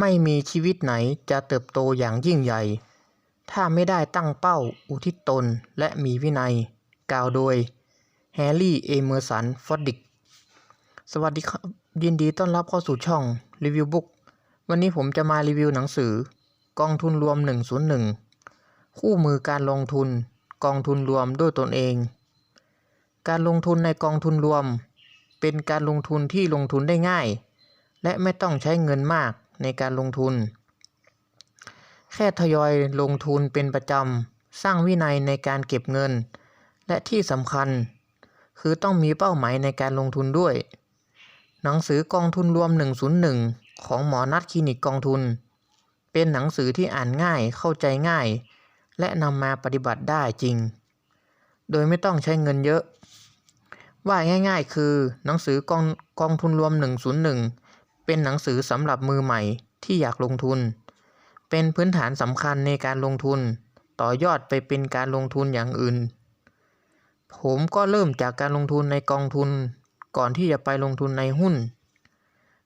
ไม่มีชีวิตไหนจะเติบโตอย่างยิ่งใหญ่ ถ้าไม่ได้ตั้งเป้าอุทิศตนและมีวินัย กล่าวโดยแฮร์รี่ เอเมอร์สัน ฟอดดิก สวัสดีครับ ยินดีต้อนรับเข้าสู่ช่องรีวิวบุ๊กวันนี้ผมจะมารีวิวหนังสือ กองทุนรวม 101 คู่มือการลงทุน กองทุนรวมด้วยตนเอง การลงทุนในกองทุนรวม เป็นการลงทุนที่ลงทุนได้ง่าย และไม่ต้องใช้เงินมาก ในการลงทุน แค่ทยอยลงทุนเป็นประจำ สร้างวินัยในการเก็บเงิน และที่สำคัญ คือต้องมีเป้าหมายในการลงทุนด้วย หนังสือกองทุนรวม 101 ของหมอนัดคลินิกกองทุน เป็นหนังสือที่อ่านง่ายเข้าใจง่าย และนำมาปฏิบัติได้จริง โดยไม่ต้องใช้เงินเยอะว่าง่ายๆ คือหนังสือกองกองทุนรวม 101 เป็นหนังสือสำหรับมือใหม่ที่อยากลงทุน เป็นพื้นฐานสำคัญในการลงทุน ต่อยอดไปเป็นการลงทุนอย่างอื่น ผมก็เริ่มจากการลงทุนในกองทุน ก่อนที่จะไปลงทุนในหุ้น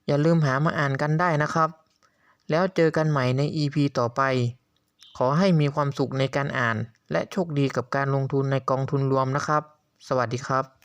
อย่าลืมหามาอ่านกันได้นะครับ แล้วเจอกันใหม่ใน EP ต่อไป ขอให้มีความสุขในการอ่าน และโชคดีกับการลงทุนในกองทุนรวมนะครับ สวัสดีครับ